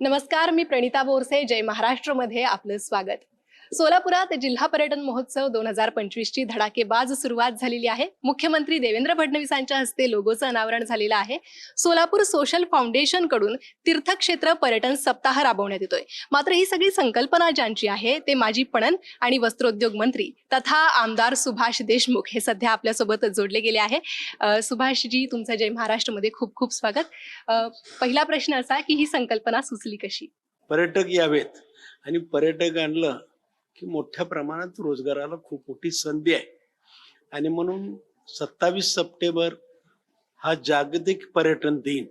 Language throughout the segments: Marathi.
नमस्कार मी प्रणिता बोरसे जय महाराष्ट्रमध्ये आपलं स्वागत. सोलापुरात जिल्हा पर्यटन महोत्सव दोन हजार पंचवीस ची धडाकेबाज सुरुवात झालेली आहे. मुख्यमंत्री देवेंद्र फडणवीसांच्या हस्ते लोगोचं अनावरण झालेलं आहे. सोलापूर सोशल फाउंडेशनकडून तीर्थक्षेत्र पर्यटन सप्ताह राबवण्यात येतोय. मात्र ही सगळी संकल्पना ज्यांची आहे ते माजी पणन आणि वस्त्रोद्योग मंत्री तथा आमदार सुभाष देशमुख हे सध्या आपल्यासोबत जोडले गेले आहे. सुभाषजी तुमचं जय महाराष्ट्रमध्ये खूप खूप स्वागत. पहिला प्रश्न असा की ही संकल्पना सुचली कशी? पर्यटक यावेत आणि पर्यटक आणलं की मोठ्या प्रमाणात रोजगाराला खूप मोठी संधी आहे. आणि म्हणून सत्तावीस सप्टेंबर हा जागतिक पर्यटन दिन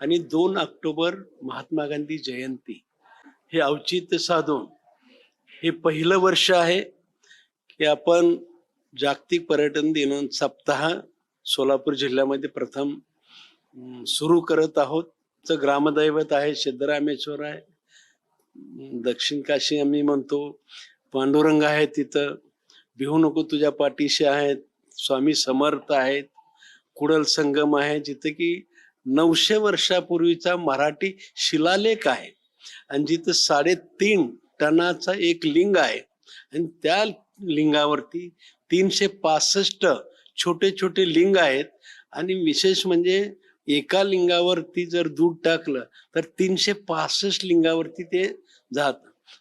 आणि दोन ऑक्टोबर महात्मा गांधी जयंती हे औचित्य साधून हे पहिलं वर्ष आहे की आपण जागतिक पर्यटन दिन सप्ताह सोलापूर जिल्ह्यामध्ये प्रथम सुरू करत आहोत. तर ग्रामदैवत आहे सिद्धरामेश्वर आहे दक्षिण काशी आम्ही म्हणतो. पांडुरंग आहे तिथं. भिवू नको तुझ्या पाठीशी आहेत. स्वामी समर्थ आहेत. कुडल संगम आहे. जिथे की नऊशे वर्षापूर्वीचा मराठी शिलालेख आहे. आणि जिथं साडेतीन टनाचा एक लिंग आहे. आणि त्या लिंगावरती तीनशे पासष्ट छोटे छोटे लिंग आहेत. आणि विशेष म्हणजे एका लिंगावरती जर दूध टाकलं तर तीनशे पासष्ट लिंगावरती ते जात.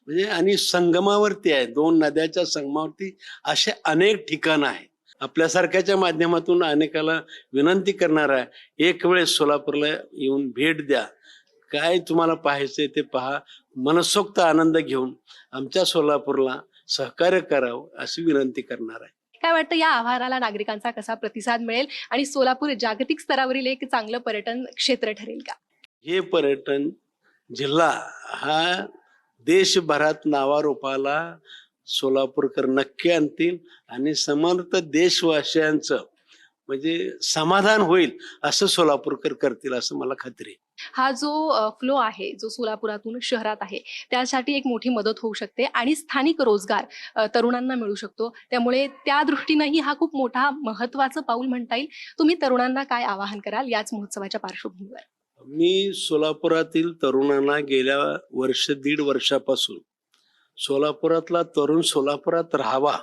म्हणजे आणि संगमावरती आहे दोन नद्याच्या संगमावरती असे अनेक ठिकाणं आहेत. आपल्यासारख्याच्या माध्यमातून अनेकाला विनंती करणार आहे एक वेळेस सोलापूरला येऊन भेट द्या. काय तुम्हाला पाहायचंय ते पहा. मनसोक्त आनंद घेऊन आमच्या सोलापूरला सहकार्य करावं अशी विनंती करणार आहे. काय वाटतं या आव्हानाला नागरिकांचा कसा प्रतिसाद मिळेल? आणि सोलापूर जागतिक स्तरावरील एक चांगलं पर्यटन क्षेत्र ठरेल का? हे पर्यटन जिल्हा हा देशभरात नावारूपाला सोलापूरकर नक्की आणतील. आणि समर्थ देशवासियांचं म्हणजे समाधान होईल असं सोलापूरकर करतील असं मला खात्री आहे. हा जो फ्लो आहे जो सोलापुरातून शहरात आहे त्यासाठी एक मोठी मदत होऊ शकते आणि स्थानिक रोजगार तरुणांना मिळू शकतो. त्यामुळे त्या दृष्टीनंही हा खूप मोठा महत्वाचं पाऊल म्हणता येईल. तुम्ही तरुणांना काय आवाहन कराल याच महोत्सवाच्या पार्श्वभूमीवर? मी सोलापुरातील तरुणांना गेल्या वर्ष दीड वर्षापासून सोलापुरातला तरुण सोलापुरात राहावा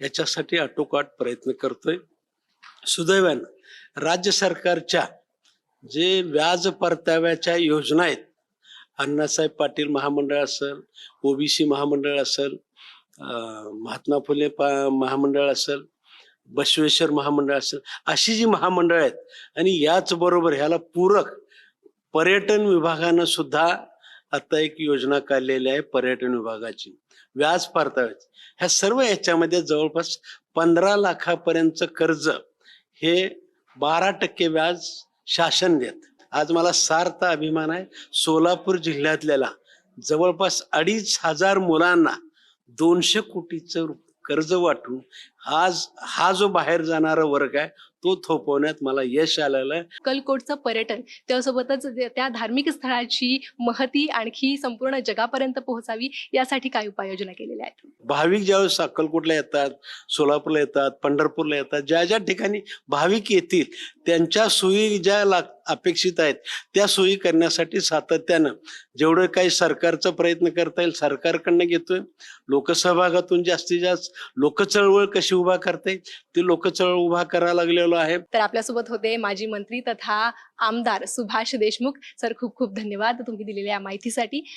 याच्यासाठी आटोकाट प्रयत्न करतोय. सुदैवानं राज्य सरकारच्या जे व्याज परताव्याच्या योजना आहेत अण्णासाहेब पाटील महामंडळ असेल ओबीसी महामंडळ असेल महात्मा फुले पा महामंडळ असेल बसवेश्वर महामंडळ असेल अशी जी महामंडळ आहेत आणि याचबरोबर ह्याला पूरक पर्यटन विभागानं सुद्धा आता एक योजना काढलेली आहे पर्यटन विभागाची. व्याज परताव्याची. ह्या सर्व याच्यामध्ये जवळपास पंधरा लाखापर्यंतचं कर्ज हे बारा टक्के व्याज शासन देत. आज मला सार्थ अभिमान आहे. सोलापूर जिल्ह्यातल्याला जवळपास अडीच हजार मुलांना दोनशे कोटीचं कर्ज वाटून आज हा जो बाहेर जाणारा वर्ग आहे तो थोपवण्यात मला यश आलेलं आहे. अक्कलकोटचं पर्यटन त्यासोबतच त्या धार्मिक स्थळाची महती आणखी संपूर्ण जगापर्यंत पोहोचावी यासाठी काय उपाययोजना केलेल्या आहेत? भाविक ज्यावेळेस अक्कलकोटला येतात सोलापूरला येतात पंढरपूरला येतात ज्या ज्या ठिकाणी भाविक येतील त्यांच्या सोयी ज्या लाग अपेक्षित आहेत त्या सोयी करण्यासाठी सातत्यानं जेवढं काही सरकारचा प्रयत्न करता येईल सरकारकडनं घेतोय. लोकसहभागातून जास्तीत जास्त लोकचळवळ कशी उभा करता येईल ती लोकचळवळ उभा करायला लागलेलो आहे. तर आपल्यासोबत होते माजी मंत्री तथा आमदार सुभाष देशमुख. सर खूप खूप धन्यवाद तुम्ही दिलेल्या या माहितीसाठी.